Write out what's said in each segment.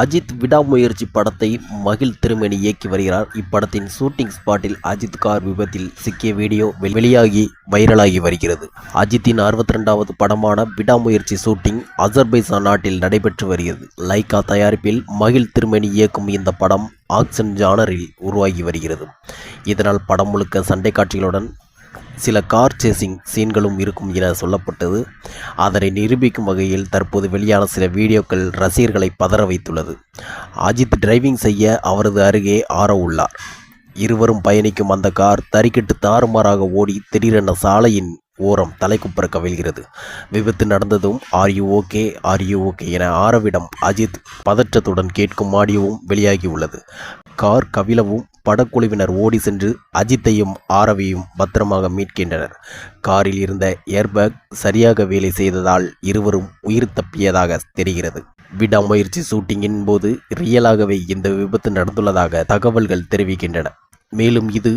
அஜித் விடாமுயற்சி படத்தை மகிழ் திருமணி இயக்கி வருகிறார். இப்படத்தின் ஷூட்டிங் ஸ்பாட்டில் அஜித் கார் விபத்தில் சிக்கிய வீடியோ வெளியாகி வைரலாகி வருகிறது. அஜித்தின் அறுபத்தி ரெண்டாவது படமான விடாமுயற்சி ஷூட்டிங் அசர்பைசான் நாட்டில் நடைபெற்று வருகிறது. லைகா தயாரிப்பில் மகிழ் திருமணி இயக்கும் இந்த படம் ஆக்ஷன் ஜானரில் உருவாகி வருகிறது. இதனால் படம் முழுக்க சண்டை காட்சிகளுடன் சில கார் சேசிங் சீன்களும் இருக்கும் என சொல்லப்பட்டது. அதனை நிரூபிக்கும் வகையில் தற்போது வெளியான சில வீடியோக்கள் ரசிகர்களை பதற வைத்துள்ளது. அஜித் டிரைவிங் செய்ய அவரது அருகே ஆர உள்ளார். இருவரும் பயணிக்கும் அந்த கார் தறிக்கிட்டு தாறுமாறாக ஓடி திடீரென சாலையின் ஓரம் தலைக்குப்புற கவிழ்கிறது விபத்து நடந்ததும் are you okay are you okay என ஆரவிடம் அஜித் பதற்றத்துடன் கேட்கும் ஆடியோவும் வெளியாகியுள்ளது கார் கவிழவும் படக்குழுவினர் ஓடி சென்று அஜித்தையும் ஆரவியும் பத்திரமாக மீட்கின்றனர். காரில் இருந்த ஏர்பேக் சரியாக வேலை செய்ததால் இருவரும் உயிர் தப்பியதாக தெரிகிறது. விடாமுயற்சி ஷூட்டிங்கின் போது ரியலாகவே இந்த விபத்து நடந்துள்ளதாக தகவல்கள் தெரிவிக்கின்றன. மேலும் இது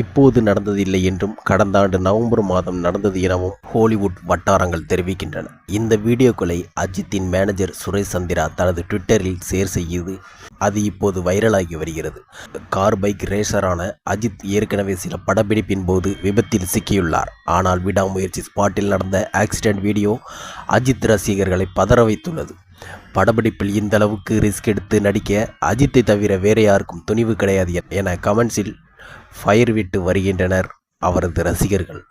இப்போது நடந்ததில்லை என்றும் கடந்த ஆண்டு நவம்பர் மாதம் நடந்தது எனவும் ஹாலிவுட் வட்டாரங்கள் தெரிவிக்கின்றன. இந்த வீடியோக்களை அஜித்தின் மேனேஜர் சுரேஷ் சந்திரா தனது ட்விட்டரில் ஷேர் செய்து அது இப்போது வைரலாகி வருகிறது. கார் பைக் ரேசரான அஜித் ஏற்கனவே சில படப்பிடிப்பின் போது விபத்தில் சிக்கியுள்ளார். ஆனால் விடாமுயற்சி ஸ்பாட்டில் நடந்த ஆக்சிடென்ட் வீடியோ அஜித் ரசிகர்களை பதற வைத்துள்ளது. படப்பிடிப்பில் இந்த அளவுக்கு ரிஸ்க் எடுத்து நடிக்க அஜித்தை தவிர வேற யாருக்கும் துணிவு கிடையாது என கமெண்ட்ஸில் ஃபயர் விட்டு வருகின்றனர் அவரது ரசிகர்கள்.